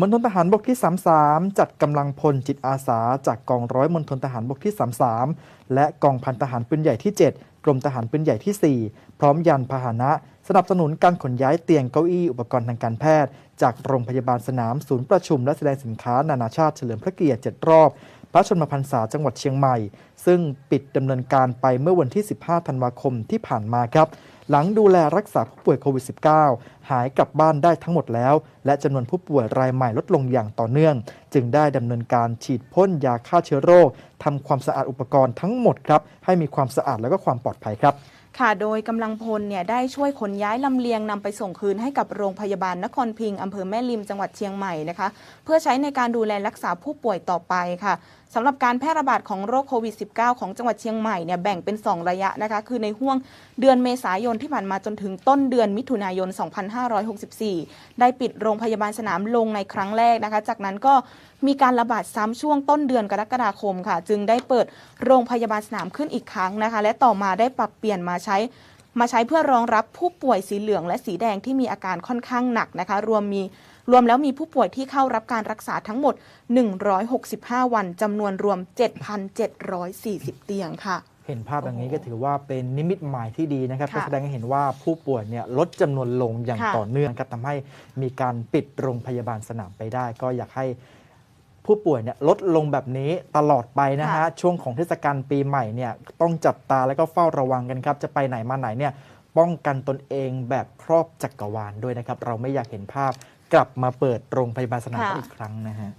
มณฑลทหารบกที่ 33 จัดกำลังพลจิตอาสา จากกองร้อยมณฑลทหารบกที่ 33 และกองพันทหารปืนใหญ่ที่ 7 กรมทหารปืนใหญ่ที่ 4 พร้อมยานพาหนะ สนับสนุนการขนย้ายเตียงเก้าอี้อุปกรณ์ทางการแพทย์ จากโรงพยาบาลสนามศูนย์ประชุมและแสดงสินค้านานาชาติเฉลิมพระเกียรติ 7 รอบ พระชนมพรรษาจังหวัดเชียงใหม่ ซึ่งปิดดำเนินการไปเมื่อวันที่ 15 ธันวาคมที่ผ่านมาครับ หลังดูแลรักษาผู้ป่วยโควิด -19 หายกลับบ้านได้ทั้งหมดแล้ว และจำนวนผู้ป่วยรายใหม่ลดลงอย่างต่อเนื่อง จึงได้ดำเนินการฉีดพ่นยาฆ่าเชื้อโรคทำความสะอาดอุปกรณ์ทั้งหมดครับให้มีความสะอาดและก็ความปลอดภัยครับ ค่ะโดยกำลังพลเนี่ยได้ช่วยขนย้ายลำเลียงนำไปส่งคืนให้กับโรงพยาบาลนครพิงค์อำเภอแม่ริมจังหวัดเชียงใหม่นะคะ เพื่อใช้ในการดูแลรักษาผู้ป่วยต่อไปค่ะสำหรับการแพร่ระบาดของโรคโควิด -19 ของจังหวัดเชียงใหม่เนี่ยแบ่งเป็น 2 ระยะนะคะ คือในห่วงเดือนเมษายนที่ผ่านมาจนถึงต้นเดือนมิถุนายน 2564 ได้ปิดโรงพยาบาลสนามลงในครั้งแรกนะคะ จากนั้นก็มีการระบาดซ้ำช่วงต้นเดือนกรกฎาคมค่ะ จึงได้เปิดโรงพยาบาลสนามขึ้นอีกครั้งนะคะ และต่อมาได้ปรับเปลี่ยนมาใช้มาใช้เพื่อรองรับผู้ป่วยสีเหลืองและสีแดงที่มีอาการค่อนข้างหนักนะคะ รวมมีรวมแล้วมีผู้ป่วยที่เข้ารับการรักษาทั้งหมด 165 วันจำนวนรวม 7,740 เตียงค่ะ เห็นภาพอย่างนี้ก็ถือว่าเป็นนิมิตหมายที่ดีนะครับค่ะก็แสดงให้เห็นว่าผู้ป่วยเนี่ยลดจำนวนลงอย่างค่ะต่อเนื่องครับทำให้มีการปิดโรงพยาบาลสนามไปได้ ก็อยากให้ ผู้ป่วยเนี่ยลดลงแบบนี้ตลอดไปนะฮะค่ะช่วงของเทศกาลปีใหม่เนี่ยต้องจับตาแล้วก็เฝ้าระวังกันครับ จะไปไหนมาไหนเนี่ยป้องกันตนเองแบบครอบจักรวาลด้วยนะครับ เราไม่อยากเห็นภาพกลับมาเปิดโรงพยาบาลสนามกันอีกครั้งนะฮะ